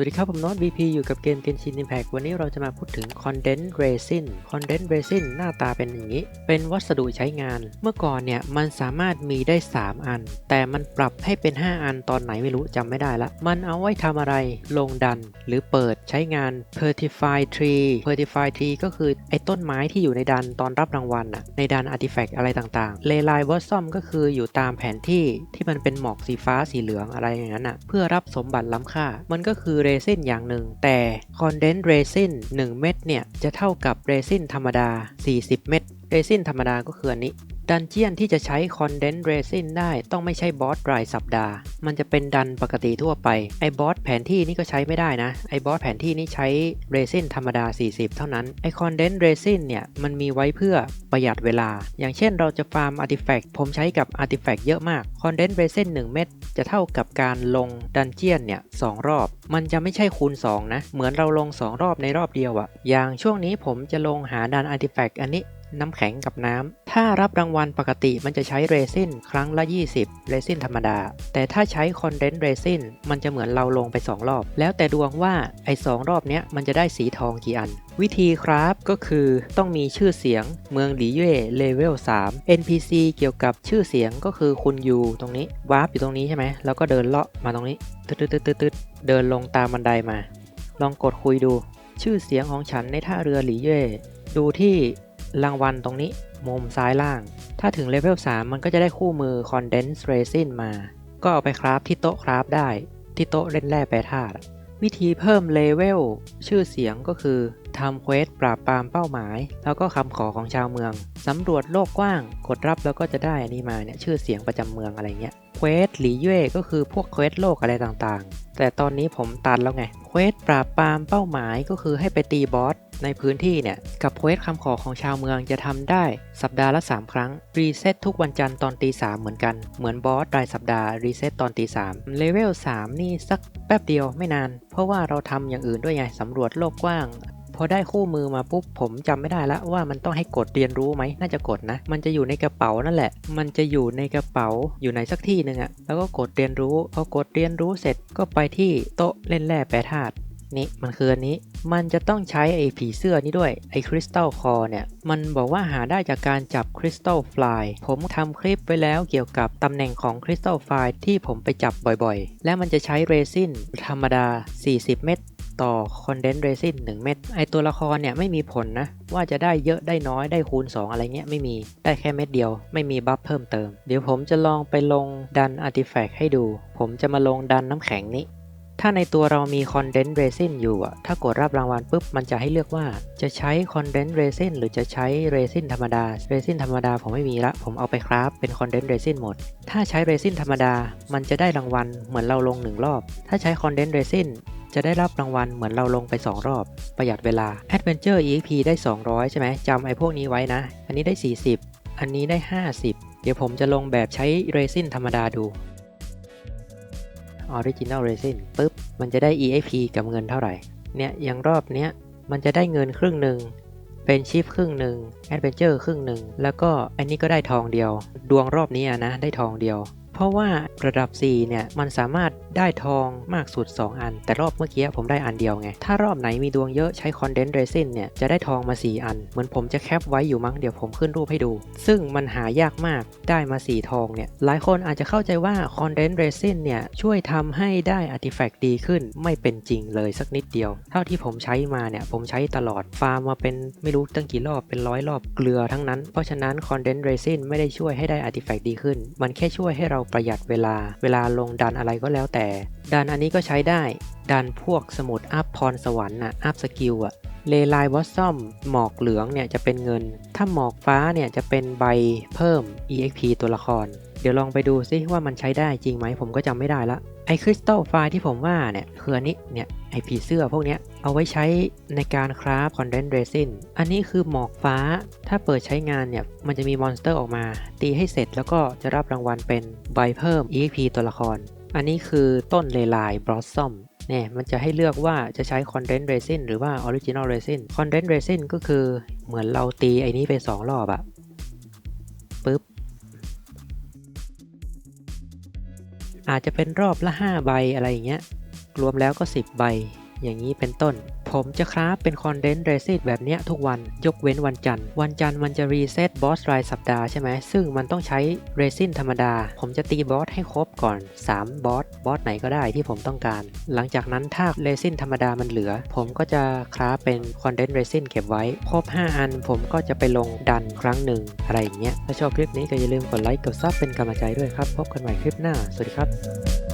สวัสดีครับ ผมโน้ต VP อยู่กับเกม Genshin Impact วันนี้เราจะมาพูดถึง Condensed Resin Condensed Resin หน้าตาเป็นอย่างนี้ เป็นวัสดุใช้งาน เมื่อก่อนเนี่ย มันสามารถมีได้ 3 อัน แต่มันปรับให้เป็น 5 อันตอนไหนไม่รู้จำไม่ได้ละ มันเอาไว้ทำอะไร ลงดัน หรือเปิดใช้งาน Certified Tree Certified Tree ก็คือ ไอ้ต้นไม้ที่อยู่ในดันตอนรับรางวัลน่ะ ในดัน Artifact อะไรต่างๆ Ley Line Blossom ก็คืออยู่ตามแผนที่ที่มันเป็นหมอกสีฟ้าสีเหลืองอะไรอย่างนั้นน่ะ เพื่อรับสมบัติล้ำค่า มันก็คือเรซินอย่างหนึ่ง แต่ Condensed Resin 1เม็ดเนี่ยจะเท่ากับเรซินธรรมดา 40 เม็ดเรซินธรรมดาก็คืออันนี้ ดันเจียนที่จะใช้ Condensed Resin ได้ต้องไม่ใช่บอสรายสัปดาห์ มันจะเป็นดันปกติทั่วไป ไอ้บอสแผนที่นี่ก็ใช้ไม่ได้นะ ไอ้บอสแผนที่นี่ใช้เรซินธรรมดา 40 เท่านั้น ไอ้ Condensed Resin เนี่ย มันมีไว้เพื่อประหยัดเวลา อย่างเช่นเราจะฟาร์ม Artifact ผมใช้กับ Artifact เยอะมาก Condensed Resin 1 เม็ดจะเท่ากับการลงดันเจียนเนี่ยสองรอบ มันจะไม่ใช่คูณ 2 นะ เหมือนเราลง 2 รอบในรอบเดียวอะอย่างช่วงนี้ผมจะลงหาดัน Artifact อันนี้ น้ำแข็งกับน้ำ ถ้ารับรางวัลปกติมันจะใช้เรซินครั้งละ 20 เรซินธรรมดา แต่ถ้าใช้คอนเดน s ์เรซินมันจะเหมือนเราลงไป 2 รอบ แล้วแต่ดวงว่าไอ้สรอบเนี้ยมันจะได้สีทองกี่อัน วิธีครับก็คือต้องมีชื่อเสียงเมืองหลีเย่เลเวล 3 NPC เกี่ยวกับชื่อเสียงก็คือคุณยูตรงนี้วาร์ปอยู่ตรงนี้ใช่ไหมแล้วก็เดินเลาะมาตรงนี้ตึ๊ดตึ๊ดตึ๊ดตึ๊ดเดินลงตามบันไดมา ลองกดคุยดู ชื่อเสียงของฉันในท่าเรือหลีเย่ดูที่ รางวัลตรงนี้มุมซ้ายล่าง ถ้าถึงเลเวล3 มันก็จะได้คู่มือ Condensed Resin มา ก็เอาไปคราฟที่โต๊ะคราฟได้ ที่โต๊ะเล่นแร่แปรธาตุวิธีเพิ่มเลเวลชื่อเสียงก็คือทำเควสปราบปรามเป้าหมาย แล้วก็คำขอของชาวเมืองสำรวจโลกกว้าง กดรับแล้วก็จะได้อันนี้มาเนี่ยชื่อเสียงประจำเมืองอะไรเงี้ย เควสหลีเย่ก็คือพวกเควสโลกอะไรต่างๆ แต่ตอนนี้ผมตันแล้วไงเควสปราบปรามเป้าหมายก็คือให้ไปตีบอสในพื้นที่เนี่ย กับเควสคำขอของชาวเมืองจะทำได้สัปดาห์ละ 3 ครั้ง รีเซ็ตทุกวันจันทร์ตอนตีสามเหมือนกัน เหมือนบอสรายสัปดาห์รีเซ็ตตอนตีสามเลเวล3นี่สักแป๊บเดียวไม่นาน เพราะว่าเราทำอย่างอื่นด้วยไงสำรวจโลกกว้าง พอได้คู่มือมาปุ๊บผมจำไม่ได้ละว่ามันต้องให้กดเรียนรู้ไหมน่าจะกดนะ มันจะอยู่ในกระเป๋านั่นแหละ มันจะอยู่ในกระเป๋าอยู่ในสักที่หนึ่งอะแล้วก็กดเรียนรู้ พอกดเรียนรู้เสร็จก็ไปที่โต๊ะเล่นแร่แปรธาตุนี่มันคืออันนี้ มันจะต้องใช้ไอ้ผีเสื้อนี้ด้วย ไอ้คริสตัลคอเนี่ย มันบอกว่าหาได้จากการจับคริสตัลฟลายผมทำคลิปไว้แล้วเกี่ยวกับตำแหน่งของคริสตัลฟลายที่ผมไปจับบ่อยๆ และมันจะใช้เรซินธรรมดา 40 เม็ด ต่อคอนเดน s ์เรซิน1เม็ดไอตัวละครเนี่ยไม่มีผลนะ ว่าจะได้เยอะได้น้อยได้คูณ 2 อะไรเงี้ยไม่มีได้แค่เม็ดเดียว ไม่มีบัฟเพิ่มเติม เดี๋ยวผมจะลองไปลงดันอาร์ติแฟกให้ดู ผมจะมาลงดันน้ำแข็งนี้ ถ้าในตัวเรามี Condensed Resin อยู่อะถ้ากดรับรางวัลปุ๊บมันจะให้เลือกว่า จะใช้ Condensed Resin หรือจะใช้ Resin ธรรมดา Resin ธรรมดาผมไม่มีละ ผมเอาไปคราฟเป็น Condensed Resin หมดถ้าใช้ Resin ธรรมดา มันจะได้รางวัลเหมือนเราลงหนึ่งรอบ ถ้าใช้ Condensed Resin จะได้รับรางวัลเหมือนเราลงไป 2 รอบ ประหยัดเวลา Adventure EXP ได้ 200 ใช่ไหมจำไอ้พวกนี้ไว้นะ อันนี้ได้ 40 อันนี้ได้ 50 เดี๋ยวผมจะลงแบบใช้ Resin ธรรมดาดู Original Resin ปุ๊บ มันจะได้ EXP กับเงินเท่าไหร่ เนี่ยอย่างรอบเนี้ยมันจะได้เงินครึ่งหนึ่งเป็นชิฟครึ่งหนึ่ง Adventure ครึ่งหนึ่งแล้วก็อันนี้ก็ได้ทองเดียว ดวงรอบนี้นะได้ทองเดียว เพราะว่าระดับ4เนี่ยมันสามารถได้ทองมากสุด 2 อัน แต่รอบเมื่อกี้ผมได้อันเดียวไง ถ้ารอบไหนมีดวงเยอะใช้ Condensed Resin เนี่ยจะได้ทองมา 4 อัน เหมือนผมจะแคปไว้อยู่มั้งเดี๋ยวผมขึ้นรูปให้ดู ซึ่งมันหายากมากได้มา 4 ทองเนี่ยหลายคนอาจจะเข้าใจว่า Condensed Resin เนี่ยช่วยทำให้ได้ Artifact ดีขึ้นไม่เป็นจริงเลยสักนิดเดียว เท่าที่ผมใช้มาเนี่ยผมใช้ตลอดฟาร์มมาเป็นไม่รู้ตั้งกี่รอบเป็นร้อยรอบเกลือทั้งนั้นเพราะฉะนั้น Condensed Resin ไม่ได้ช่วยให้ได้ Artifact ดีขึ้น มันแค่ช่วยให้เราประหยัดเวลา เวลาลงดันอะไรก็แล้วแต่ ดันอันนี้ก็ใช้ได้ ดันพวกสมุดอัพพรสวรรค์น่ะอัพสกิลอะเลไลวอสซอมหมอกเหลืองเนี่ยจะเป็นเงิน ถ้าหมอกฟ้าเนี่ยจะเป็นใบเพิ่ม EXP ตัวละคร เดี๋ยวลองไปดูซิว่ามันใช้ได้จริงไหมผมก็จำไม่ได้ละ ไอคริสตัลไฟที่ผมว่าเนี่ยคืออันนี้เนี่ยไอผีเสื้อพวกเนี้ยเอาไว้ใช้ในการคราฟคอนเดนเรซินอันนี้คือหมอกฟ้า ถ้าเปิดใช้งานเนี่ยมันจะมีมอนสเตอร์ออกมา ตีให้เสร็จแล้วก็จะรับรางวัลเป็นใบเพิ่ม EXP ตัวละคร อันนี้คือต้นเลไลบลอสซอมเนี่ยมันจะให้เลือกว่าจะใช้ Condensed Resin หรือว่า Original Resin Condensed Resin ก็คือเหมือนเราตีไอ้นี้ไป 2 รอบอะปึ๊บ อาจจะเป็นรอบละ 5 ใบอะไรอย่างเงี้ยรวมแล้วก็ 10 ใบอย่างนี้เป็นต้น ผมจะคราฟเป็นคอนเดน s ์เรซิ n แบบเนี้ยทุกวันยกเว้นวันจันทร์ วันจันทร์มันจะรีเซ็ตบอสรายสัปดาห์ใช่ไหมซึ่งมันต้องใช้เรซินธรรมดา ผมจะตีบอสให้ครบก่อน 3 บอสบอสไหนก็ได้ที่ผมต้องการ หลังจากนั้นถ้าเรซินธรรมดามันเหลือ ผมก็จะคราฟเป็นคอนเดน s ์เรซินเก็บไว้ ครบ 5 อัน ผมก็จะไปลงดันครั้งหนึ่งอะไรอย่างเงี้ยถ้าชอบคลิปนี้ก็อย่าลืมกดไลค์กดซับเป็นกำลังใจด้วยครับพบกันใหม่คลิปหน้าสวัสดีครับ